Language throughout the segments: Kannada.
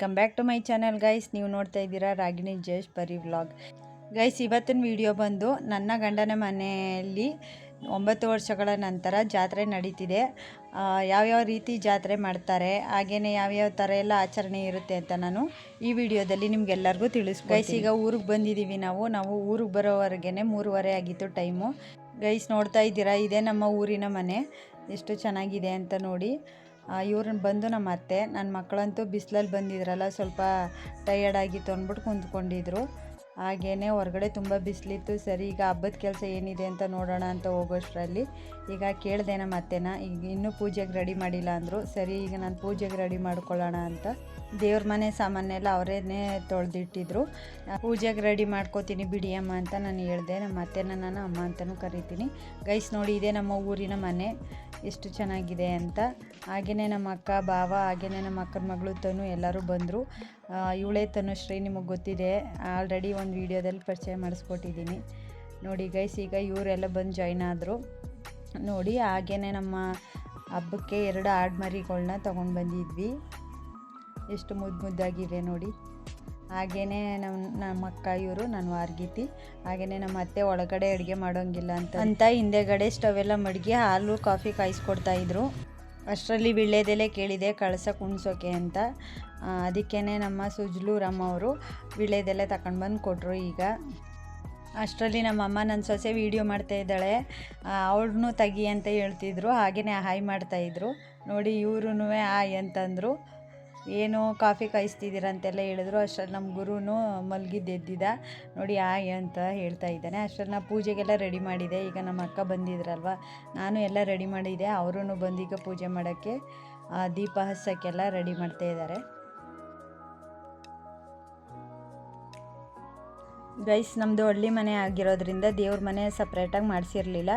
Welcome back to my channel guys ನೀವು ನೋಡ್ತಾ ಇದ್ದೀರಾ ರಾಗಿಣಿ ಜಯೇಶ್ ಪರಿ ವ್ಲಾಗ್ ಗೈಸ್ ಇವತ್ತಿನ ವಿಡಿಯೋ ಬಂದು ನನ್ನ ಗಂಡನ ಮನೆಯಲ್ಲಿ ಒಂಬತ್ತು ವರ್ಷಗಳ ನಂತರ ಜಾತ್ರೆ ನಡೀತಿದೆ. ಯಾವ್ಯಾವ ರೀತಿ ಜಾತ್ರೆ ಮಾಡ್ತಾರೆ ಹಾಗೆಯೇ ಯಾವ್ಯಾವ ಥರ ಎಲ್ಲ ಆಚರಣೆ ಇರುತ್ತೆ ಅಂತ ನಾನು ಈ ವಿಡಿಯೋದಲ್ಲಿ ನಿಮ್ಗೆಲ್ಲರಿಗೂ ತಿಳಿಸ್ ಗೈಸ್ ಈಗ ಊರಿಗೆ ಬಂದಿದ್ದೀವಿ ನಾವು. ನಾವು ಊರಿಗೆ ಬರೋವರೆಗೇ ಮೂರುವರೆ ಆಗಿತ್ತು ಟೈಮು ಗೈಸ್ ನೋಡ್ತಾ ಇದ್ದೀರಾ? ಇದೇ ನಮ್ಮ ಊರಿನ ಮನೆ. ಎಷ್ಟು ಚೆನ್ನಾಗಿದೆ ಅಂತ ನೋಡಿ. ಇವ್ರನ್ನ ಬಂದು ನಮ್ಮ ಅತ್ತೆ ನನ್ನ ಮಕ್ಕಳಂತೂ ಬಿಸಿಲಲ್ಲಿ ಬಂದಿದ್ರಲ್ಲ, ಸ್ವಲ್ಪ ಟಯರ್ಡ್ ಆಗಿತ್ತು ಅಂದ್ಬಿಟ್ಟು ಕುಂತ್ಕೊಂಡಿದ್ರು. ಹಾಗೇ ಹೊರಗಡೆ ತುಂಬ ಬಿಸಿಲಿತ್ತು. ಸರಿ, ಈಗ ಹಬ್ಬದ ಕೆಲಸ ಏನಿದೆ ಅಂತ ನೋಡೋಣ ಅಂತ ಹೋಗೋಷ್ಟರಲ್ಲಿ. ಈಗ ಕೇಳಿದೆ ನಮ್ಮ ಅತ್ತೆನ, ಈಗ ಇನ್ನೂ ಪೂಜೆಗೆ ರೆಡಿ ಮಾಡಿಲ್ಲ ಅಂದರು. ಸರಿ, ಈಗ ನಾನು ಪೂಜೆಗೆ ರೆಡಿ ಮಾಡ್ಕೊಳ್ಳೋಣ ಅಂತ. ದೇವ್ರ ಮನೆ ಸಾಮಾನೆಲ್ಲ ಅವರೇನೇ ತೊಳೆದಿಟ್ಟಿದ್ರು. ಪೂಜೆಗೆ ರೆಡಿ ಮಾಡ್ಕೋತೀನಿ ಬಿಡಿ ಅಮ್ಮ ಅಂತ ನಾನು ಹೇಳಿದೆ. ನಮ್ಮ ಅತ್ತೆನ ನಾನು ಅಮ್ಮ ಅಂತಲೂ ಕರಿತೀನಿ. ಗೈಸ್ ನೋಡಿ, ಇದೆ ನಮ್ಮ ಊರಿನ ಮನೆ. ಎಷ್ಟು ಚೆನ್ನಾಗಿದೆ ಅಂತ. ಹಾಗೆಯೇ ನಮ್ಮ ಅಕ್ಕ, ಭಾವ ಹಾಗೆಯೇ ನಮ್ಮ ಅಕ್ಕನ ಮಗಳು ತನು ಎಲ್ಲರೂ ಬಂದರು. ಇವಳೇ ತನುಶ್ರೀ ನಿಮಗೆ ಗೊತ್ತಿದೆ. ಆಲ್ರೆಡಿ ಒಂದು ವೀಡಿಯೋದಲ್ಲಿ ಪರಿಚಯ ಮಾಡಿಸ್ಕೊಟ್ಟಿದ್ದೀನಿ. ನೋಡಿ ಗೈಸ್ ಈಗ ಇವರೆಲ್ಲ ಬಂದು ಜಾಯ್ನ್ ಆದರು. ನೋಡಿ ಹಾಗೆಯೇ ನಮ್ಮ ಹಬ್ಬಕ್ಕೆ ಎರಡು ಆಡ್ಮರಿಗಳನ್ನ ತೊಗೊಂಡು ಬಂದಿದ್ವಿ. ಎಷ್ಟು ಮುದ್ದು ಮುದ್ದಾಗಿವೆ ನೋಡಿ. ಹಾಗೆಯೇ ನಮ್ಮ ನಮ್ಮ ಅಕ್ಕ, ಇವರು, ನಾನು ವಾರ್ಗಿತಿ ಹಾಗೆಯೇ ನಮ್ಮ ಅತ್ತೆ ಒಳಗಡೆ ಅಡುಗೆ ಮಾಡೋಂಗಿಲ್ಲ ಅಂತ. ಅಂತ ಹಿಂದೆಗಡೆ ಸ್ಟವ್ ಎಲ್ಲ ಮಡಗಿ ಹಾಲು ಕಾಫಿ ಕಾಯಿಸ್ಕೊಡ್ತಾ ಇದ್ರು. ಅಷ್ಟರಲ್ಲಿ ವಿಳ್ಳೆದೆಲೆ ಕೇಳಿದೆ, ಕಳಸ ಕುಣಿಸೋಕೆ ಅಂತ. ಅದಕ್ಕೇ ನಮ್ಮ ಸುಜ್ಲು ರಮ್ಮ ಅವರು ವಿಳ್ಳೆದೆಲೆ ತಗೊಂಡು ಬಂದು ಕೊಟ್ಟರು ಈಗ. ಅಷ್ಟರಲ್ಲಿ ನಮ್ಮ ಅಮ್ಮ ನನ್ನ ಸೊಸೆ ವೀಡಿಯೋ ಮಾಡ್ತಾ ಇದ್ದಾಳೆ. ಅವಳನ್ನು ತೆಗಿ ಅಂತ ಹೇಳ್ತಿದ್ರು ಹಾಗೆಯೇ ಹಾಯ್ ಮಾಡ್ತಾಯಿದ್ರು ನೋಡಿ ಇವ್ರೂ ಹಾಯ್ ಅಂತಂದರು. ಏನು ಕಾಫಿ ಕಾಯಿಸ್ತಿದ್ದೀರ ಅಂತೆಲ್ಲ ಹೇಳಿದ್ರು. ಅಷ್ಟರಲ್ಲಿ ನಮ್ಮ ಗುರುನು ಮಲಗಿದ್ದೆದ್ದಿದ್ದ ನೋಡಿ ಆಯ್ ಅಂತ ಹೇಳ್ತಾ ಇದ್ದಾನೆ. ಅಷ್ಟರಲ್ಲಿ ನಾ ಪೂಜೆಗೆಲ್ಲ ರೆಡಿ ಮಾಡಿದೆ. ಈಗ ನಮ್ಮ ಅಕ್ಕ ಬಂದಿದ್ರಲ್ವ? ನಾನು ಎಲ್ಲ ರೆಡಿ ಮಾಡಿದೆ. ಅವರೂ ಬಂದೀಗ ಪೂಜೆ ಮಾಡೋಕ್ಕೆ ದೀಪ ಹಚ್ಚೋಕ್ಕೆಲ್ಲ ರೆಡಿ ಮಾಡ್ತಾ ಇದ್ದಾರೆ. ಗೈಸ್ ನಮ್ಮದು ಹಳ್ಳಿ ಮನೆ ಆಗಿರೋದ್ರಿಂದ ದೇವ್ರ ಮನೆ ಸಪ್ರೇಟಾಗಿ ಮಾಡಿಸಿರಲಿಲ್ಲ.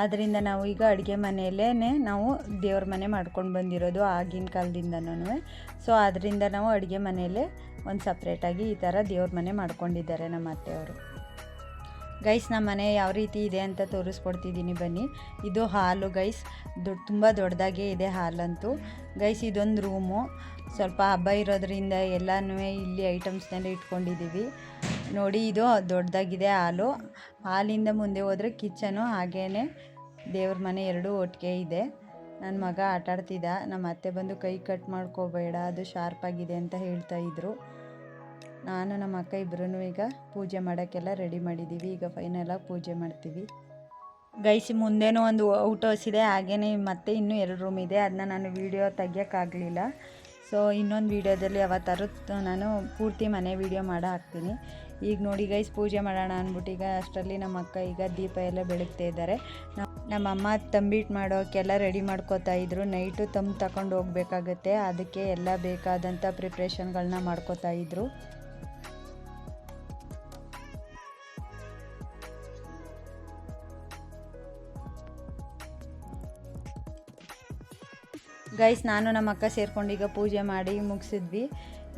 ಆದ್ದರಿಂದ ನಾವು ಈಗ ಅಡುಗೆ ಮನೆಯಲ್ಲೇ ನಾವು ದೇವ್ರ ಮನೆ ಮಾಡ್ಕೊಂಡು ಬಂದಿರೋದು ಆಗಿನ ಕಾಲದಿಂದನೂ ಸೊ ಆದ್ದರಿಂದ ನಾವು ಅಡುಗೆ ಮನೆಯಲ್ಲೇ ಒಂದು ಸಪ್ರೇಟಾಗಿ ಈ ಥರ ದೇವ್ರ ಮನೆ ಮಾಡ್ಕೊಂಡಿದ್ದಾರೆ ನಮ್ಮ ಅತ್ತೆಯವರು. ಗೈಸ್ ನಮ್ಮ ಮನೆ ಯಾವ ರೀತಿ ಇದೆ ಅಂತ ತೋರಿಸ್ಕೊಡ್ತಿದ್ದೀನಿ ಬನ್ನಿ. ಇದು ಹಾಲು ಗೈಸ್ ದೊಡ್ಡ ತುಂಬ ದೊಡ್ಡದಾಗೇ ಇದೆ ಹಾಲಂತೂ. ಗೈಸ್, ಇದೊಂದು ರೂಮು. ಸ್ವಲ್ಪ ಹಬ್ಬ ಇರೋದ್ರಿಂದ ಎಲ್ಲನೂ ಇಲ್ಲಿ ಐಟಮ್ಸ್ನೆಲ್ಲ ಇಟ್ಕೊಂಡಿದ್ದೀವಿ ನೋಡಿ, ಇದು ದೊಡ್ಡದಾಗಿದೆ ಹಾಲು. ಹಾಲಿಂದ ಮುಂದೆ ಹೋದರೆ ಕಿಚನು ಹಾಗೇ ದೇವ್ರ ಮನೆ ಎರಡೂ ಒಟ್ಟಿಗೆ ಇದೆ. ನನ್ನ ಮಗ ಆಟಾಡ್ತಿದ್ದ ನಮ್ಮ ಅತ್ತೆ ಬಂದು ಕೈ ಕಟ್ ಮಾಡ್ಕೋಬೇಡ, ಅದು ಶಾರ್ಪ್ ಆಗಿದೆ ಅಂತ ಹೇಳ್ತಾ ಇದ್ರು. ನಾನು, ನಮ್ಮ ಅಕ್ಕ ಇಬ್ಬರೂ ಈಗ ಪೂಜೆ ಮಾಡೋಕ್ಕೆಲ್ಲ ರೆಡಿ ಮಾಡಿದ್ದೀವಿ ಈಗ ಫೈನಲಾಗಿ ಪೂಜೆ ಮಾಡ್ತೀವಿ. ಗೈಸಿ, ಮುಂದೆನೂ ಒಂದು ಔಟ್ ಹೌಸ್ ಇದೆ. ಹಾಗೆಯೇ ಮತ್ತೆ ಇನ್ನೂ ಎರಡು ರೂಮ್ ಇದೆ. ಅದನ್ನ ನಾನು ವೀಡಿಯೋ ತೆಗಿಯೋಕ್ಕಾಗಲಿಲ್ಲ ಸೊ ಇನ್ನೊಂದು ವೀಡಿಯೋದಲ್ಲಿ ಯಾವತ್ತಾರು ನಾನು ಪೂರ್ತಿ ಮನೆ ವೀಡಿಯೋ ಮಾಡೋ ಹಾಕ್ತೀನಿ ಈಗ ನೋಡಿ ಗೈಸ್ ಪೂಜೆ ಮಾಡೋಣ ಅಂದ್ಬಿಟ್ಟು ಈಗ ಅಷ್ಟರಲ್ಲಿ ನಮ್ಮ ಅಕ್ಕ ಈಗ ದೀಪ ಎಲ್ಲ ಬೆಳಗ್ತಾ ಇದ್ದಾರೆ. ನಮ್ಮ ಅಮ್ಮ ತಂಬಿಟ್ಟು ಮಾಡೋಕ್ಕೆಲ್ಲ ರೆಡಿ ಮಾಡ್ಕೋತಾ ಇದ್ರು. ನೈಟು ತಂಬ್ ತಗೊಂಡು ಹೋಗ್ಬೇಕಾಗತ್ತೆ. ಅದಕ್ಕೆ ಎಲ್ಲ ಬೇಕಾದಂಥ ಪ್ರಿಪ್ರೇಷನ್ಗಳನ್ನ ಮಾಡ್ಕೋತಾ ಇದ್ರು. ಗೈಸ್ ನಾನು ನಮ್ಮ ಅಕ್ಕ ಸೇರ್ಕೊಂಡು ಈಗ ಪೂಜೆ ಮಾಡಿ ಮುಗಿಸಿದ್ವಿ.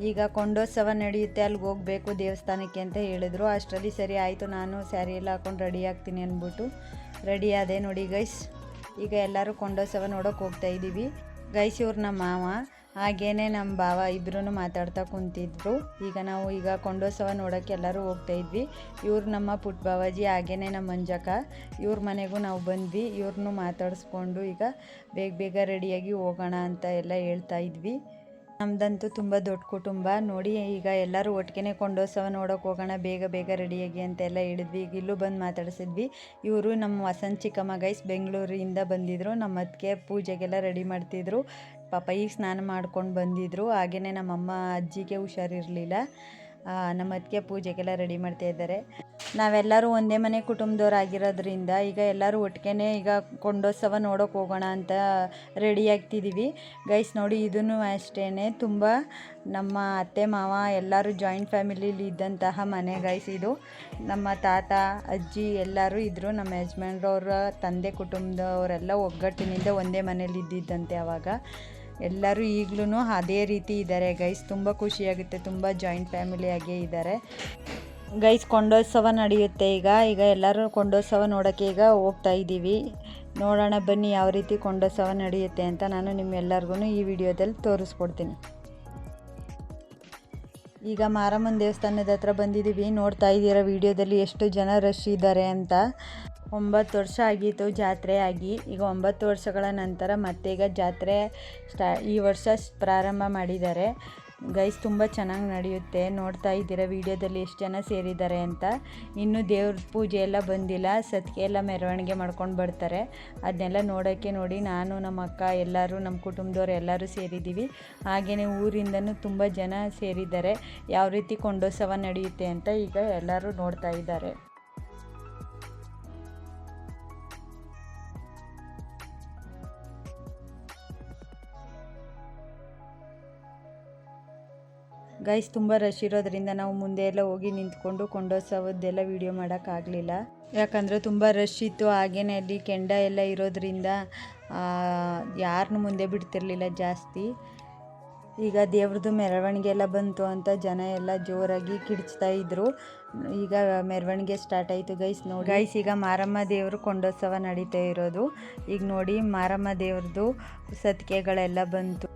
ಈಗ ಕೊಂಡೋತ್ಸವ ನಡೆಯುತ್ತೆ ಅಲ್ಲಿಗೆ ಹೋಗಬೇಕು ದೇವಸ್ಥಾನಕ್ಕೆ ಅಂತ ಹೇಳಿದ್ರು. ಅಷ್ಟರಲ್ಲಿ ಸರಿ ಆಯಿತು, ನಾನು ಸ್ಯಾರಿ ಎಲ್ಲ ಹಾಕೊಂಡು ರೆಡಿ ಆಗ್ತೀನಿ ಅಂದ್ಬಿಟ್ಟು ರೆಡಿ ಆದೆ ನೋಡಿ ಗೈಸ್. ಈಗ ಎಲ್ಲರೂ ಕೊಂಡೋತ್ಸವ ನೋಡೋಕೆ ಹೋಗ್ತಾ ಇದ್ದೀವಿ ಗೈಸ್, ಇವ್ರು ನಮ್ಮ ಮಾವ, ಹಾಗೇನೆ ನಮ್ಮ ಭಾವ ಇಬ್ಬರೂ ಮಾತಾಡ್ತಾ ಕುಂತಿದ್ರು. ಈಗ ನಾವು ಈಗ ಕೊಂಡೋತ್ಸವ ನೋಡೋಕ್ಕೆ ಎಲ್ಲರೂ ಹೋಗ್ತಾ ಇದ್ವಿ. ಇವ್ರು ನಮ್ಮ ಪುಟ್ಟ ಬಾವಾಜಿ ಹಾಗೇನೆ ನಮ್ಮ ಮಂಜಕ್ಕ. ಇವ್ರ ಮನೆಗೂ ನಾವು ಬಂದ್ವಿ ಇವ್ರನ್ನೂ ಮಾತಾಡಿಸ್ಕೊಂಡು ಈಗ ಬೇಗ ಬೇಗ ರೆಡಿಯಾಗಿ ಹೋಗೋಣ ಅಂತ ಎಲ್ಲ ಹೇಳ್ತಾ ಇದ್ವಿ. ನಮ್ದಂತೂ ತುಂಬ ದೊಡ್ಡ ಕುಟುಂಬ. ನೋಡಿ, ಈಗ ಎಲ್ಲರೂ ಒಟ್ಟಿಗೆ ಕೊಂಡೋತ್ಸವ ನೋಡೋಕೆ ಹೋಗೋಣ, ಬೇಗ ಬೇಗ ರೆಡಿಯಾಗಿ ಅಂತೆಲ್ಲ ಹೇಳಿದ್ವಿ. ಈಗ ಇಲ್ಲೂ ಬಂದು ಮಾತಾಡಿಸಿದ್ವಿ. ಇವರು ನಮ್ಮ ವಸಂತ ಚಿಕ್ಕಮ್ಮ ಗೈಸ್ ಬೆಂಗಳೂರಿಂದ ಬಂದಿದ್ರು. ನಮ್ಮ ಅದಕ್ಕೆ ಪೂಜೆಗೆಲ್ಲ ರೆಡಿ ಮಾಡ್ತಿದ್ರು. ಪಾಪ ಈಗ ಸ್ನಾನ ಮಾಡ್ಕೊಂಡು ಬಂದಿದ್ರು. ಹಾಗೆಯೇ ನಮ್ಮಮ್ಮ ಅಜ್ಜಿಗೆ ಹುಷಾರಿರಲಿಲ್ಲ. ನಮ್ಮ ಅದಕ್ಕೆ ಪೂಜೆಗೆಲ್ಲ ರೆಡಿ ಮಾಡ್ತಾ ಇದ್ದಾರೆ. ನಾವೆಲ್ಲರೂ ಒಂದೇ ಮನೆ ಕುಟುಂಬದವ್ರಾಗಿರೋದ್ರಿಂದ ಈಗ ಎಲ್ಲರೂ ಒಟ್ಟಿಗೆನೇ ಈಗ ಕೊಂಡೋತ್ಸವ ನೋಡೋಕೆ ಹೋಗೋಣ ಅಂತ ರೆಡಿ ಆಗ್ತಿದ್ದೀವಿ ಗೈಸ್ ನೋಡಿ ಇದೂ ಅಷ್ಟೇ ತುಂಬ ನಮ್ಮ ಅತ್ತೆ, ಮಾವ, ಎಲ್ಲರೂ ಜಾಯಿಂಟ್ ಫ್ಯಾಮಿಲೀಲಿ ಇದ್ದಂತಹ ಮನೆ ಗೈಸ್ ಇದು. ನಮ್ಮ ತಾತ, ಅಜ್ಜಿ ಎಲ್ಲರೂ ಇದ್ದರು ನಮ್ಮ ಯಜಮಾನ್ರವ್ರ, ತಂದೆ ಕುಟುಂಬದವರೆಲ್ಲ ಒಗ್ಗಟ್ಟಿನಿಂದ ಒಂದೇ ಮನೇಲಿ ಇದ್ದಿದ್ದಂತೆ ಆವಾಗ ಎಲ್ಲರೂ ಈಗಲೂ ಅದೇ ರೀತಿ ಇದ್ದಾರೆ ಗೈಸ್ ತುಂಬ ಖುಷಿಯಾಗುತ್ತೆ. ತುಂಬ ಜಾಯಿಂಟ್ ಫ್ಯಾಮಿಲಿಯಾಗೇ ಇದ್ದಾರೆ. ಗೈಸ್, ಕೊಂಡೋತ್ಸವ ನಡೆಯುತ್ತೆ ಈಗ. ಈಗ ಎಲ್ಲರೂ ಕೊಂಡೋತ್ಸವ ನೋಡೋಕ್ಕೆ ಈಗ ಹೋಗ್ತಾ ಇದ್ದೀವಿ. ನೋಡೋಣ, ಬನ್ನಿ ಯಾವ ರೀತಿ ಕೊಂಡೋತ್ಸವ ನಡೆಯುತ್ತೆ ಅಂತ ನಾನು ನಿಮ್ಮೆಲ್ಲರಿಗೂ ಈ ವಿಡಿಯೋದಲ್ಲಿ ತೋರಿಸ್ಕೊಡ್ತೀನಿ. ಈಗ ಮಾರಮ್ಮನ ದೇವಸ್ಥಾನದ ಹತ್ರ ಬಂದಿದ್ದೀವಿ. ನೋಡ್ತಾ ಇದ್ದೀರ ವಿಡಿಯೋದಲ್ಲಿ ಎಷ್ಟು ಜನ ರಶ್ ಇದ್ದಾರೆ ಅಂತ. ಒಂಬತ್ತು ವರ್ಷ ಆಗಿತ್ತು ಜಾತ್ರೆ ಆಗಿ. ಈಗ ಒಂಬತ್ತು ವರ್ಷಗಳ ನಂತರ ಮತ್ತೆ ಈಗ ಜಾತ್ರೆ ಸ್ಟಾ, ಈ ವರ್ಷ ಪ್ರಾರಂಭ ಮಾಡಿದ್ದಾರೆ. ಗೈಸ್ ತುಂಬ ಚೆನ್ನಾಗಿ ನಡೆಯುತ್ತೆ. ನೋಡ್ತಾ ಇದ್ದೀರ, ವಿಡಿಯೋದಲ್ಲಿ ಎಷ್ಟು ಜನ ಸೇರಿದ್ದಾರೆ ಅಂತ. ಇನ್ನು ದೇವ್ರ ಪೂಜೆ ಎಲ್ಲ ಬಂದಿಲ್ಲ. ಸತ್ಕೆ ಎಲ್ಲ ಮೆರವಣಿಗೆ ಮಾಡ್ಕೊಂಡು ಬರ್ತಾರೆ. ಅದನ್ನೆಲ್ಲ ನೋಡೋಕ್ಕೆ ನೋಡಿ ನಾನು, ನಮ್ಮ ಅಕ್ಕ, ಎಲ್ಲರೂ, ನಮ್ಮ ಕುಟುಂಬದವ್ರು ಎಲ್ಲರೂ ಸೇರಿದ್ದೀವಿ. ಹಾಗೆಯೇ ಊರಿಂದನೂ ತುಂಬ ಜನ ಸೇರಿದ್ದಾರೆ. ಯಾವ ರೀತಿ ಕೊಂಡೋತ್ಸವ ನಡೆಯುತ್ತೆ ಅಂತ ಈಗ ಎಲ್ಲರೂ ನೋಡ್ತಾ ಇದ್ದಾರೆ. ಗೈಸ್ ತುಂಬ ರಶ್ ಇರೋದ್ರಿಂದ ನಾವು ಮುಂದೆ ಎಲ್ಲ ಹೋಗಿ ನಿಂತ್ಕೊಂಡು ಕೊಂಡೋತ್ಸವದ್ದೆಲ್ಲ ವಿಡಿಯೋ ಮಾಡೋಕ್ಕಾಗಲಿಲ್ಲ. ಯಾಕಂದರೆ ತುಂಬ ರಶ್ ಇತ್ತು. ಹಾಗೇನೆ ಅಲ್ಲಿ ಕೆಂಡ ಎಲ್ಲ ಇರೋದ್ರಿಂದ ಯಾರನ್ನೂ ಮುಂದೆ ಬಿಡ್ತಿರ್ಲಿಲ್ಲ ಜಾಸ್ತಿ. ಈಗ ದೇವ್ರದ್ದು ಮೆರವಣಿಗೆ ಎಲ್ಲ ಬಂತು ಅಂತ ಜನ ಎಲ್ಲ ಜೋರಾಗಿ ಕಿಡ್ಚ್ತಾ ಇದ್ರು. ಈಗ ಮೆರವಣಿಗೆ ಸ್ಟಾರ್ಟ್ ಆಯಿತು ಗೈಸ್ ನೋಡಿ. ಗೈಸ್ ಈಗ ಮಾರಮ್ಮ ದೇವರು ಕೊಂಡೋತ್ಸವ ನಡೀತಾ ಇರೋದು. ಈಗ ನೋಡಿ ಮಾರಮ್ಮ ದೇವ್ರದ್ದು ಸತ್ಕೆಗಳೆಲ್ಲ ಬಂತು.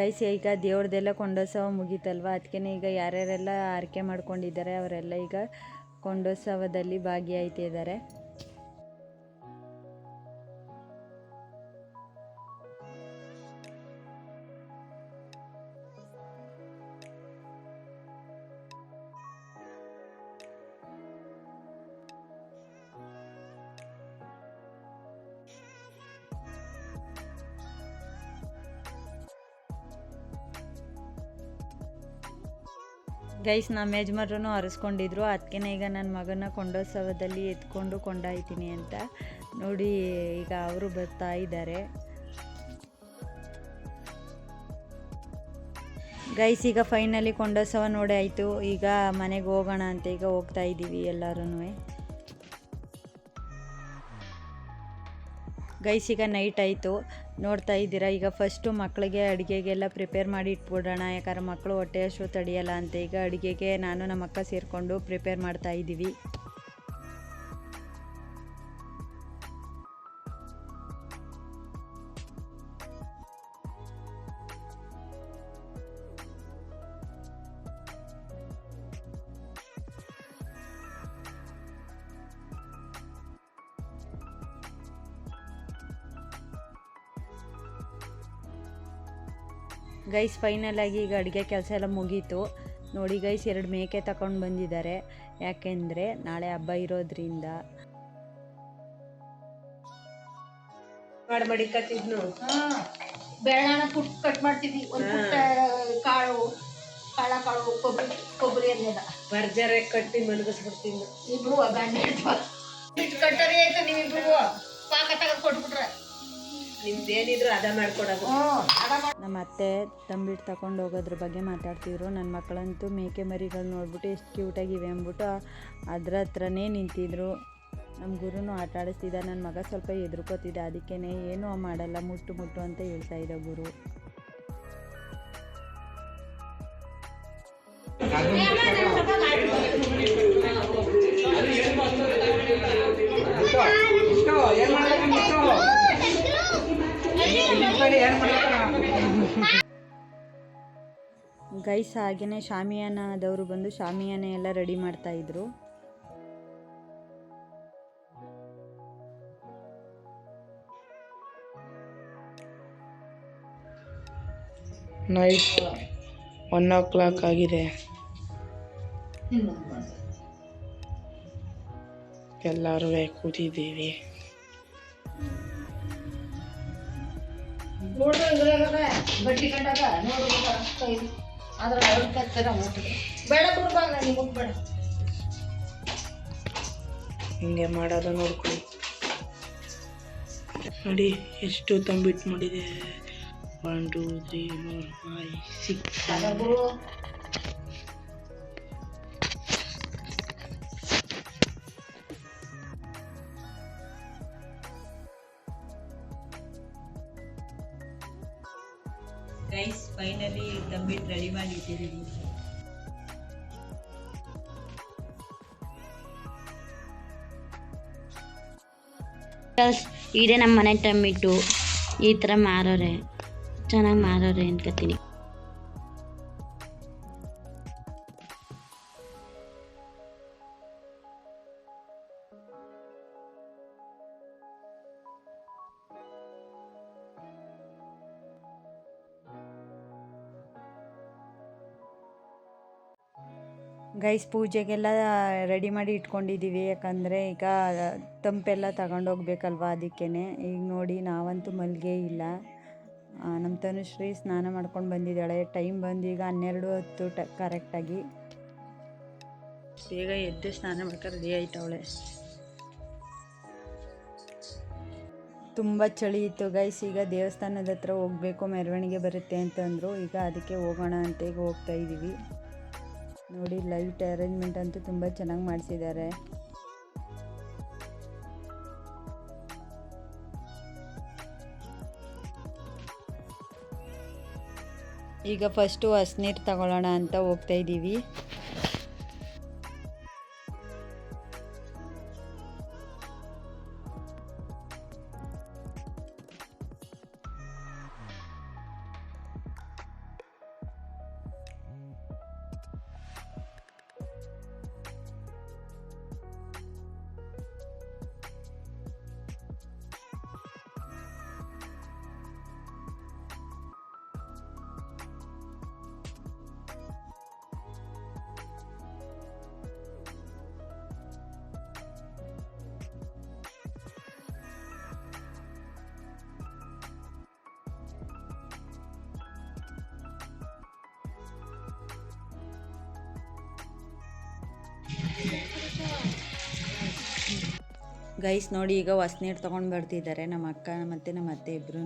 ಗೈಸ್ ಈಗ ದೇವ್ರದ್ದೆಲ್ಲ ಕೊಂಡೋತ್ಸವ ಮುಗೀತಲ್ವ? ಅದಕ್ಕೆ ಈಗ ಯಾರ್ಯಾರೆಲ್ಲ ಆರಕೆ ಮಾಡ್ಕೊಂಡಿದ್ದಾರೆ ಅವರೆಲ್ಲ ಈಗ ಕೊಂಡೋತ್ಸವದಲ್ಲಿ ಭಾಗಿಯಾಯ್ತಿದ್ದಾರೆ ಗೈಸ್ ನಮ್ಮ ಯಜಮಾನ್ರು ಹರಿಸ್ಕೊಂಡಿದ್ರು ಅದಕ್ಕೆ ಈಗ ನನ್ನ ಮಗನ ಕೊಂಡೋತ್ಸವದಲ್ಲಿ ಎತ್ಕೊಂಡು ಕೊಂಡಾಯ್ತೀನಿ ಅಂತ. ನೋಡಿ, ಈಗ ಅವರು ಬರ್ತಾ ಇದ್ದಾರೆ. ಗೈಸ್ ಈಗ ಫೈನಲಿ ಕೊಂಡೋತ್ಸವ ನೋಡಿ ಆಯಿತು. ಈಗ ಮನೆಗೆ ಹೋಗೋಣ ಅಂತ ಈಗ ಹೋಗ್ತಾ ಇದ್ದೀವಿ ಎಲ್ಲರೂ ಗೈಸ್, ಈಗ ನೈಟ್ ಆಯಿತು. ನೋಡ್ತಾ ಇದ್ದೀರಾ? ಈಗ ಫಸ್ಟು ಮಕ್ಕಳಿಗೆ ಅಡುಗೆಗೆಲ್ಲ ಪ್ರಿಪೇರ್ ಮಾಡಿ ಇಟ್ಬಿಡೋಣ. ಯಾಕಂದ್ರೆ ಮಕ್ಕಳು ಹೊಟ್ಟೆ ಹಸು ತಡೆಯಲ್ಲ ಅಂತ. ಈಗ ಅಡುಗೆಗೆ ನಾನು ನಮ್ಮ ಅಕ್ಕ ಸೇರಿಕೊಂಡು ಪ್ರಿಪೇರ್ ಮಾಡ್ತಾ ಇದ್ದೀವಿ. ಗೈಸ್ ಫೈನಲ್ ಆಗಿ ಈಗ ಅಡುಗೆ ಕೆಲಸ ಎಲ್ಲ ಮುಗೀತು. ನೋಡಿ ಗೈಸ್ ಎರಡು ಮೇಕೆ ತಗೊಂಡು ಬಂದಿದ್ದಾರೆ. ಯಾಕೆಂದರೆ ನಾಳೆ ಹಬ್ಬ ಇರೋದ್ರಿಂದ. ಮಾಡಿ ಕಟ್ಟಿದ್ನು ಬೇಳನ ಪುಟ್ ಕಟ್ ಮಾಡ್ತಿದ್ವಿ. ಒಂದು ಕಾಳು ಕಾಳ ಕಾಳು ಕೊಬ್ಬರಿ ಕೊಬ್ಬರಿ ಅನ್ನೆಲ್ಲ ಬರ್ಜರೆ ಕಟ್ಟಿ ಮಲಗಿಸ್ಬಿಡ್ತೀನಿ. ಇಬ್ರು ಗಂಡ ಕಟ್ಟರಿ ಆಯ್ತು ನೀವಿಬ್ರು. ಪಾಕ ತೆಗೆದು ಕೊಟ್ಬಿಟ್ರೆ. ನಿಮ್ದೇನಿದ್ರು ಅದ ಮಾಡ್ಕೊಡೋದು. ಹ್ಞೂ ನಮ್ಮ ಅತ್ತೆ ತಂಬಿಟ್ಟು ತಗೊಂಡು ಹೋಗೋದ್ರ ಬಗ್ಗೆ ಮಾತಾಡ್ತಿದ್ರು. ನನ್ನ ಮಕ್ಕಳಂತೂ ಮೇಕೆ ಮರಿಗಳು ನೋಡ್ಬಿಟ್ಟು ಎಷ್ಟು ಕ್ಯೂಟಾಗಿವೆ ಅಂದ್ಬಿಟ್ಟು ಅದ್ರ ಹತ್ರನೇ ನಿಂತಿದ್ರು. ನಮ್ಮ ಗುರುನು ಆಟ ಆಡಿಸ್ತಿದ್ದ ನನ್ನ ಮಗ ಸ್ವಲ್ಪ ಎದುರ್ಕೋತಿದ್ದ ಅದಕ್ಕೇ ಏನೂ ಮಾಡಲ್ಲ. ಮುಟ್ಟು ಮುಟ್ಟು ಅಂತ ಹೇಳ್ತಾ ಇದ್ದ ಗುರು. ಗೈಸ್ ಹಾಗೆಯೇ ಶಾಮಿಯಾನದವರು ಬಂದು ಶಾಮಿಯಾನ ಎಲ್ಲ ರೆಡಿ ಮಾಡ್ತಾ ಇದ್ರು. ನೈಟ್ ಒನ್ ಓ ಕ್ಲಾಕ್ ಆಗಿದೆ ಎಲ್ಲರೂ ಕೂತಿದ್ದೀವಿ. ಇದ್ರಾಗ ಬಡ್ಡಿ ಕಂಡಾಗ ನೋಡ್ರಿ ಕೈ ಅದ್ರಾಗ ಅವ್ರ ಕತ್ತರ ಊಟಕ್ಕೆ ಬೇಡ ಬಿಡ್ಬಾಗ ನಿಮಗೆ ಬೇಡ ಹಿಂಗೆ ಮಾಡೋದು ನೋಡ್ಕೊಳ್ಳಿ. ನೋಡಿ ಎಷ್ಟು ತಂಬಿಟ್ಟು ಮಾಡಿದೆ. One two three four five six ಮಾಡಿಟ್ಟಿದ್ದೀವಿ ಇದೇ ನಮ್ಮ ಮನೆ ಟೊಮಿಟು ಈ ಥರ ಮಾರೋರೆ ಚೆನ್ನಾಗಿ ಮಾರೋರೆ ಅನ್ಕೋತೀನಿ ಗೈಸ್ ಪೂಜೆಗೆಲ್ಲ ರೆಡಿ ಮಾಡಿ ಇಟ್ಕೊಂಡಿದ್ದೀವಿ. ಯಾಕಂದರೆ ಈಗ ತಂಪೆಲ್ಲ ತಗೊಂಡೋಗ್ಬೇಕಲ್ವ ಅದಕ್ಕೇ ಈಗ ನೋಡಿ, ನಾವಂತೂ ಮಲ್ಲಿಗೆ ಇಲ್ಲ. ನಮ್ಮ ತನುಶ್ರೀ ಸ್ನಾನ ಮಾಡ್ಕೊಂಡು ಬಂದಿದ್ದಾಳೆ. ಟೈಮ್ ಬಂದು ಈಗ ಹನ್ನೆರಡು ಹತ್ತು ಟ ಕರೆಕ್ಟಾಗಿ ಬೇಗ ಎದ್ದು ಸ್ನಾನ ಮಾಡ್ಕೊಂಡು ರೆಡಿ ಆಯ್ತವಳೆ ತುಂಬ ಚಳಿ ಇತ್ತು ಗೈಸ್. ಈಗ ದೇವಸ್ಥಾನದ ಹತ್ರ ಹೋಗಬೇಕು, ಮೆರವಣಿಗೆ ಬರುತ್ತೆ ಅಂತಂದರು. ಈಗ ಅದಕ್ಕೆ ಹೋಗೋಣ ಅಂತ ಈಗ ಹೋಗ್ತಾ ಇದ್ದೀವಿ ನೋಡಿ ಲೈಟ್ ಅರೇಂಜ್ಮೆಂಟ್ ಅಂತೂ ತುಂಬ ಚೆನ್ನಾಗಿ ಮಾಡಿಸಿದ್ದಾರೆ. ಈಗ ಫಸ್ಟು ಹಸ್ನೀರು ತಗೊಳ್ಳೋಣ ಅಂತ ಹೋಗ್ತಾ ಇದ್ದೀವಿ ಗೈಸ್ ನೋಡಿ, ಈಗ ಹೊಸ್ನೀರು ತೊಗೊಂಡು ಬರ್ತಿದ್ದಾರೆ ನಮ್ಮ ಅಕ್ಕ ಮತ್ತು ನಮ್ಮ ಅತ್ತೆ ಇಬ್ಬರೂ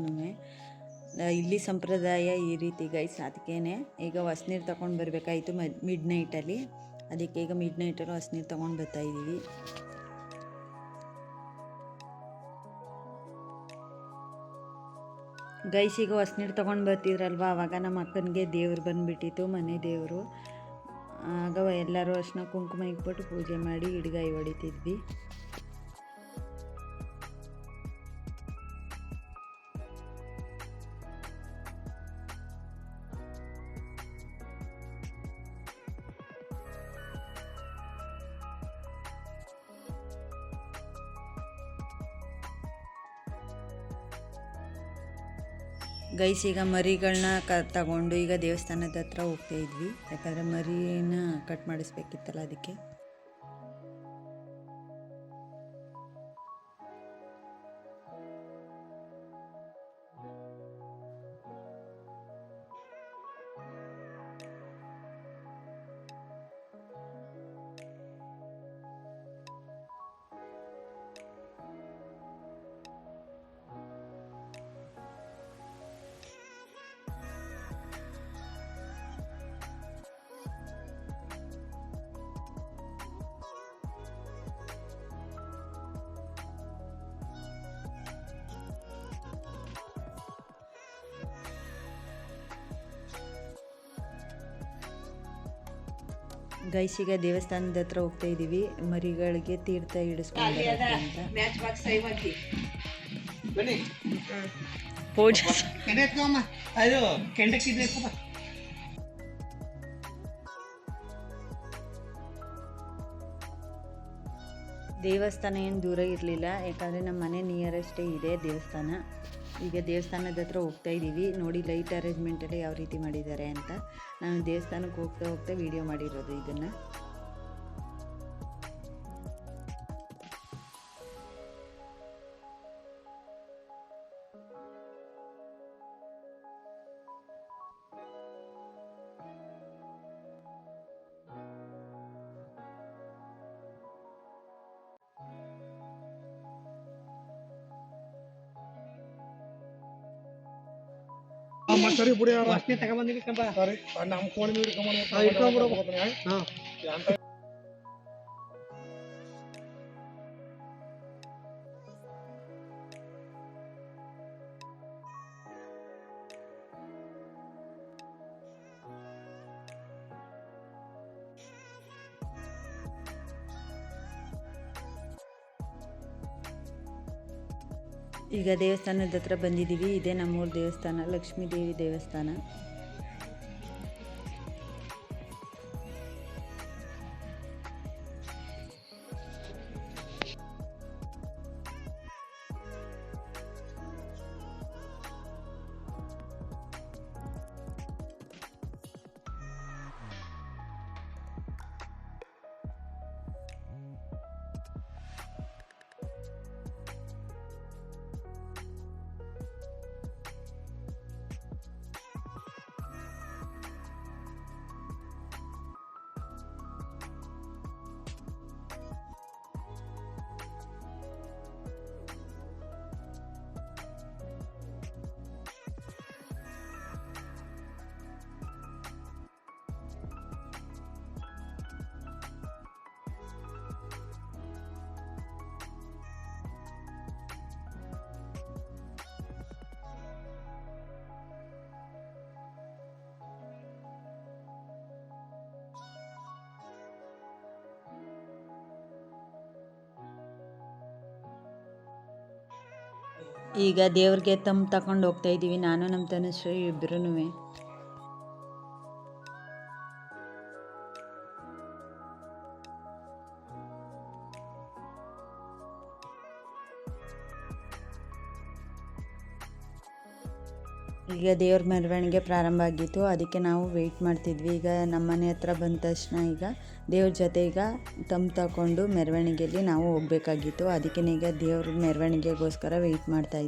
ಇಲ್ಲಿ ಸಂಪ್ರದಾಯ ಈ ರೀತಿ ಗೈಸ್ ಅದಕ್ಕೇ ಈಗ ಹೊಸ್ನೀರು ತೊಗೊಂಡು ಬರಬೇಕಾಯಿತು ಮಿಡ್ ನೈಟಲ್ಲಿ ಅದಕ್ಕೆ ಈಗ ಮಿಡ್ ನೈಟಲ್ಲಿ ಹೊಸ್ನೀರು ತೊಗೊಂಡು ಬರ್ತಾ ಇದ್ದೀವಿ ಗೈಸ್ ಈಗ ಹೊಸ್ನೀರು ತೊಗೊಂಡು ಬರ್ತಿದ್ರಲ್ವ? ಆವಾಗ ನಮ್ಮ ಅಕ್ಕನಿಗೆ ದೇವ್ರು ಬಂದುಬಿಟ್ಟಿತ್ತು, ಮನೆ ದೇವರು. ಆಗ ಎಲ್ಲರೂ ಅರ್ಶಿನ ಕುಂಕುಮ ಇಟ್ಬಿಟ್ಟು ಪೂಜೆ ಮಾಡಿ ಹಿಡ್ಗಾಯಿ ಹೊಡಿತಿದ್ವಿ. ಗೈಸ್, ಈಗ ಮರಿಗಳನ್ನ ಕ ತಗೊಂಡು ಈಗ ದೇವಸ್ಥಾನದ ಹತ್ರ ಹೋಗ್ತಾ ಇದ್ವಿ. ಯಾಕಂದರೆ ಮರಿನ ಕಟ್ ಮಾಡಿಸ್ಬೇಕಿತ್ತಲ್ಲ ಅದಕ್ಕೆ. ಗೈಸ್ ಈಗ ದೇವಸ್ಥಾನದ ಹತ್ರ ಹೋಗ್ತಾ ಇದ್ದೀವಿ ಮರಿಗಳಿಗೆ ತೀರ್ಥ ಇಡಿಸ್ಕೊಂಡು ದೇವಸ್ಥಾನ ಏನು ದೂರ ಇರಲಿಲ್ಲ ಯಾಕಂದರೆ ನಮ್ಮ ಮನೆ ನಿಯರೆಸ್ಟೇ ಇದೆ ದೇವಸ್ಥಾನ. ಈಗ ದೇವಸ್ಥಾನದ ಹತ್ರ ಹೋಗ್ತಾ ಇದ್ದೀವಿ. ನೋಡಿ, ಲೈಟ್ ಅರೇಂಜ್ಮೆಂಟೆಲ್ಲ ಯಾವ ರೀತಿ ಮಾಡಿದ್ದಾರೆ ಅಂತ. ನಾನು ದೇವಸ್ಥಾನಕ್ಕೆ ಹೋಗ್ತಾ ಹೋಗ್ತಾ ವಿಡಿಯೋ ಮಾಡಿರೋದು ಇದನ್ನು. ಸರಿ ಬಿಡಿ ಅಷ್ಟೇ ತಗೊಂಬಂದಿರಿ ಸರಿ ನಮ್ಮ ಫೋನ್ ಇಟ್ಕೊಂಡ್ಬಿಡು ಹಾಂ ಈಗ ದೇವಸ್ಥಾನದ ಹತ್ರ ಬಂದಿದ್ದೀವಿ. ಇದೇ ನಮ್ಮೂರ ದೇವಸ್ಥಾನ ಲಕ್ಷ್ಮೀ ದೇವಿ ದೇವಸ್ಥಾನ. ಈಗ ದೇವ್ರಿಗೆ ತಮ್ಮ ತಗೊಂಡು ಹೋಗ್ತಾ ಇದ್ದೀವಿ ನಾನು ನಮ್ಮ ತನುಶ್ರೀ ಇಬ್ಬರೂ ಈಗ ದೇವ್ರ ಮೆರವಣಿಗೆ ಪ್ರಾರಂಭ ಆಗಿತ್ತು. ಅದಕ್ಕೆ ನಾವು ವೆಯ್ಟ್ ಮಾಡ್ತಿದ್ವಿ. ಈಗ ನಮ್ಮ ಮನೆ ಹತ್ರ ಬಂದ ತಕ್ಷಣ ಈಗ ದೇವ್ರ ಜೊತೆ ಈಗ ತಮ್ಮ ತಗೊಂಡು ಮೆರವಣಿಗೆಯಲ್ಲಿ ನಾವು ಹೋಗಬೇಕಾಗಿತ್ತು. ಅದಕ್ಕೆ ಈಗ ದೇವ್ರ ಮೆರವಣಿಗೆಗೋಸ್ಕರ ವೆಯ್ಟ್ ಮಾಡ್ತಾ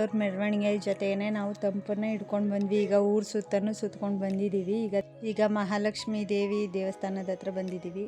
ದೇವ್ರ ಮೆರವಣಿಗೆ ಜೊತೆಯೇ ನಾವು ತಂಪನ್ನ ಇಟ್ಕೊಂಡು ಬಂದ್ವಿ. ಈಗ ಊರು ಸುತ್ತನೂ ಸುತ್ಕೊಂಡು ಬಂದಿದ್ದೀವಿ ಈಗ ಈಗ ಮಹಾಲಕ್ಷ್ಮಿ ದೇವಿ ದೇವಸ್ಥಾನದ ಹತ್ರ ಬಂದಿದ್ದೀವಿ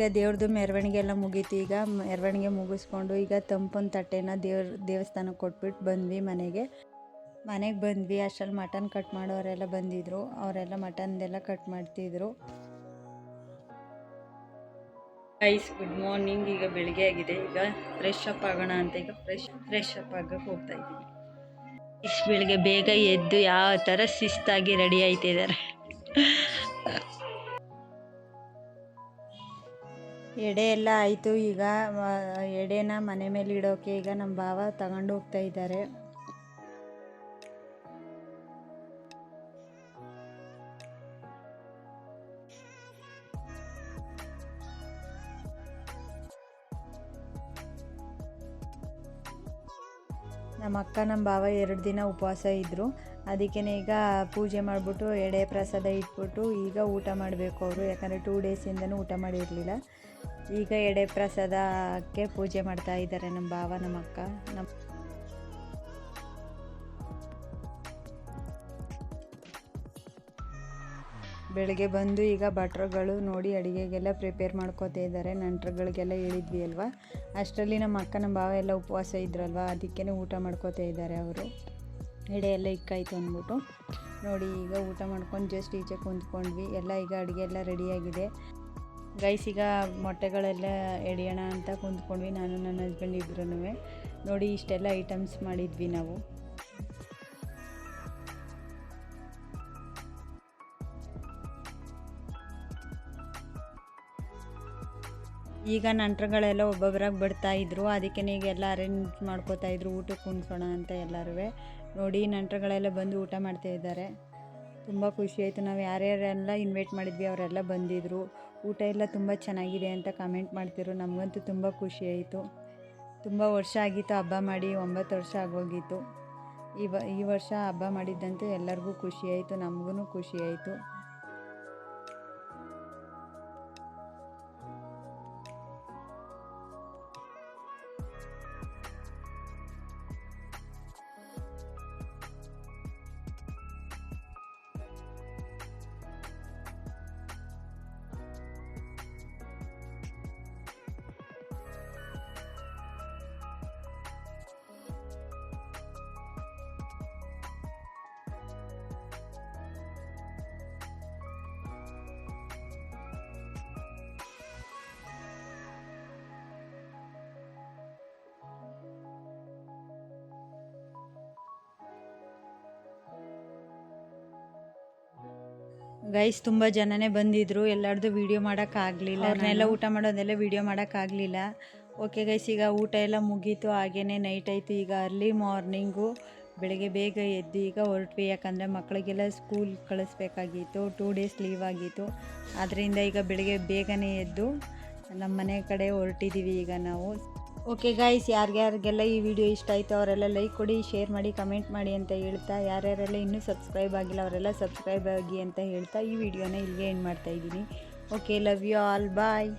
ಈಗ ದೇವ್ರದ್ದು ಮೆರವಣಿಗೆ ಎಲ್ಲ ಮುಗೀತು. ಈಗ ಮೆರವಣಿಗೆ ಮುಗಿಸ್ಕೊಂಡು ಈಗ ತಂಪನ ತಟ್ಟೆನ ದೇವ್ರ ದೇವಸ್ಥಾನಕ್ಕೆ ಕೊಟ್ಬಿಟ್ಟು ಬಂದ್ವಿ ಮನೆಗೆ. ಮನೆಗೆ ಬಂದ್ವಿ ಅಷ್ಟರಲ್ಲಿ ಮಟನ್ ಕಟ್ ಮಾಡೋರೆಲ್ಲ ಬಂದಿದ್ರು. ಅವರೆಲ್ಲ ಮಟನ್ದೆಲ್ಲ ಕಟ್ ಮಾಡ್ತಿದ್ರು. ಐಸ್ ಗುಡ್ ಮಾರ್ನಿಂಗ್ ಈಗ ಬೆಳಿಗ್ಗೆ ಆಗಿದೆ. ಈಗ ಫ್ರೆಶ್ ಅಪ್ ಆಗೋಣ ಅಂತ ಈಗ ಫ್ರೆಶ್ ಫ್ರೆಶ್ ಅಪ್ ಆಗಕ್ಕೆ ಹೋಗ್ತಾ ಇದ್ದೀನಿ. ಇಷ್ಟು ಬೆಳಿಗ್ಗೆ ಬೇಗ ಎದ್ದು ಯಾವ ಥರ ಶಿಸ್ತಾಗಿ ರೆಡಿ ಆಯ್ತಿದ್ದಾರೆ ಎಡೆ ಎಲ್ಲ ಆಯಿತು. ಈಗ ಎಡೆನ ಮನೆ ಮೇಲೆ ಇಡೋಕೆ ಈಗ ನಮ್ಮ ಭಾವ ತಗೊಂಡು ಹೋಗ್ತಾ ಇದ್ದಾರೆ. ನಮ್ಮ ಅಕ್ಕ, ನಮ್ಮ ಭಾವ ಎರಡು ದಿನ ಉಪವಾಸ ಇದ್ದರು ಅದಕ್ಕೇ ಈಗ ಪೂಜೆ ಮಾಡಿಬಿಟ್ಟು ಎಡೆ ಪ್ರಸಾದ ಇಟ್ಬಿಟ್ಟು ಈಗ ಊಟ ಮಾಡಬೇಕು ಅವರು. ಯಾಕಂದರೆ ಟೂ ಡೇಸಿಂದನೂ ಊಟ ಮಾಡಿರಲಿಲ್ಲ. ಈಗ ಎಡೆ ಪ್ರಸಾದಕ್ಕೆ ಪೂಜೆ ಮಾಡ್ತಾ ಇದ್ದಾರೆ ನಮ್ಮ ಭಾವ, ನಮ್ಮ ಅಕ್ಕ, ನಮ್ಮ ಬೆಳಗ್ಗೆ ಬಂದು ಈಗ ಭಟ್ರುಗಳು ನೋಡಿ ಅಡುಗೆಗೆಲ್ಲ ಪ್ರಿಪೇರ್ ಮಾಡ್ಕೋತಾ ಇದ್ದಾರೆ. ನಂಟ್ರುಗಳಿಗೆಲ್ಲ ಹೇಳಿದ್ವಿ ಅಲ್ವಾ? ಅಷ್ಟರಲ್ಲಿ ನಮ್ಮ ಅಕ್ಕ, ನಮ್ಮ ಭಾವ ಎಲ್ಲ ಉಪವಾಸ ಇದ್ರಲ್ವ? ಅದಕ್ಕೇ ಊಟ ಮಾಡ್ಕೋತಾ ಇದ್ದಾರೆ ಅವರು. ಎಡೆ ಎಲ್ಲ ಇಕ್ಕಾಯ್ತು ಅಂದ್ಬಿಟ್ಟು. ನೋಡಿ ಈಗ ಊಟ ಮಾಡ್ಕೊಂಡು ಜಸ್ಟ್ ಈಚೆ ಕುಂತ್ಕೊಂಡ್ವಿ. ಎಲ್ಲ ಈಗ ಅಡುಗೆ ಎಲ್ಲ ರೆಡಿಯಾಗಿದೆ ಗೈಸ್ ಈಗ ಮೊಟ್ಟೆಗಳೆಲ್ಲ ಎಡಿಯೋಣ ಅಂತ ಕುಂತ್ಕೊಂಡ್ವಿ. ನಾನು, ನನ್ನ ಹಸ್ಬೆಂಡ್ ಇಬ್ರು ನೋಡಿ, ಇಷ್ಟೆಲ್ಲ ಐಟಮ್ಸ್ ಮಾಡಿದ್ವಿ ನಾವು. ಈಗ ನಂಟ್ರುಗಳೆಲ್ಲ ಒಬ್ಬೊಬ್ಬರಾಗಿ ಬಿಡ್ತಾ ಇದ್ರು. ಅದಕ್ಕೆ ಈಗ ಎಲ್ಲ ಅರೇಂಜ್ ಮಾಡ್ಕೋತಾ ಇದ್ರು. ಊಟಕ್ಕೆ ಕುಣ್ಸೋಣ ಅಂತ ಎಲ್ಲರೂ ನೋಡಿ, ನಂಟ್ರುಗಳೆಲ್ಲ ಬಂದು ಊಟ ಮಾಡ್ತಾ ಇದ್ದಾರೆ. ತುಂಬ ಖುಷಿ ಆಯಿತು. ನಾವು ಯಾರ್ಯಾರೆಲ್ಲ ಇನ್ವೈಟ್ ಮಾಡಿದ್ವಿ, ಅವರೆಲ್ಲ ಬಂದಿದ್ದರು ಊಟ ಎಲ್ಲ ತುಂಬ ಚೆನ್ನಾಗಿದೆ ಅಂತ ಕಮೆಂಟ್ ಮಾಡ್ತಿದ್ರು. ನಮಗಂತೂ ತುಂಬ ಖುಷಿ ಆಯಿತು. ತುಂಬ ವರ್ಷ ಆಗಿತ್ತು ಹಬ್ಬ ಮಾಡಿ, ಒಂಬತ್ತು ವರ್ಷ ಆಗೋಗಿತ್ತು. ಈ ಈ ವರ್ಷ ಹಬ್ಬ ಮಾಡಿದ್ದಂತೂ ಎಲ್ಲರಿಗೂ ಖುಷಿಯಾಯಿತು ನಮಗೂ ಖುಷಿ ಗೈಸ್ ತುಂಬ ಜನನೇ ಬಂದಿದ್ರು. ಎಲ್ಲರದು ವಿಡಿಯೋ ಮಾಡೋಕ್ಕಾಗಲಿಲ್ಲ. ಅವ್ರನ್ನೆಲ್ಲ ಊಟ ಮಾಡೋದೆಲ್ಲ ವಿಡಿಯೋ ಮಾಡೋಕ್ಕಾಗಲಿಲ್ಲ. ಓಕೆ ಗೈಸ್ ಈಗ ಊಟ ಎಲ್ಲ ಮುಗೀತು. ಹಾಗೇನೆ ನೈಟ್ ಆಯಿತು. ಈಗ ಅರ್ಲಿ ಮಾರ್ನಿಂಗು ಬೆಳಗ್ಗೆ ಬೇಗ ಎದ್ದು ಈಗ ಹೊರಟ್ವಿ. ಯಾಕಂದರೆ ಮಕ್ಕಳಿಗೆಲ್ಲ ಸ್ಕೂಲ್ ಕಳಿಸ್ಬೇಕಾಗಿತ್ತು. ಟೂ ಡೇಸ್ ಲೀವ್ ಆಗಿತ್ತು. ಆದ್ದರಿಂದ ಈಗ ಬೆಳಗ್ಗೆ ಬೇಗನೆ ಎದ್ದು ನಮ್ಮ ಮನೆ ಕಡೆ ಹೊರಟಿದ್ದೀವಿ ಈಗ ನಾವು. ಓಕೆ ಗಾಯ್ಸ್ ಯಾರ್ಯಾರಿಗೆಲ್ಲ ಈ ವಿಡಿಯೋ ಇಷ್ಟ ಆಯಿತು ಅವರೆಲ್ಲ ಲೈಕ್ ಕೊಡಿ ಶೇರ್ ಮಾಡಿ ಕಮೆಂಟ್ ಮಾಡಿ ಅಂತ ಹೇಳ್ತಾ, ಯಾರ್ಯಾರೆಲ್ಲ ಇನ್ನೂ ಸಬ್ಸ್ಕ್ರೈಬ್ ಆಗಿಲ್ಲ ಅವರೆಲ್ಲ ಸಬ್ಸ್ಕ್ರೈಬ್ ಆಗಿ ಅಂತ ಹೇಳ್ತಾ ಈ ವಿಡಿಯೋನ ಇಲ್ಲಿಗೆ ಎಂಡ್ ಮಾಡ್ತಾ ಇದ್ದೀನಿ. Okay love you all bye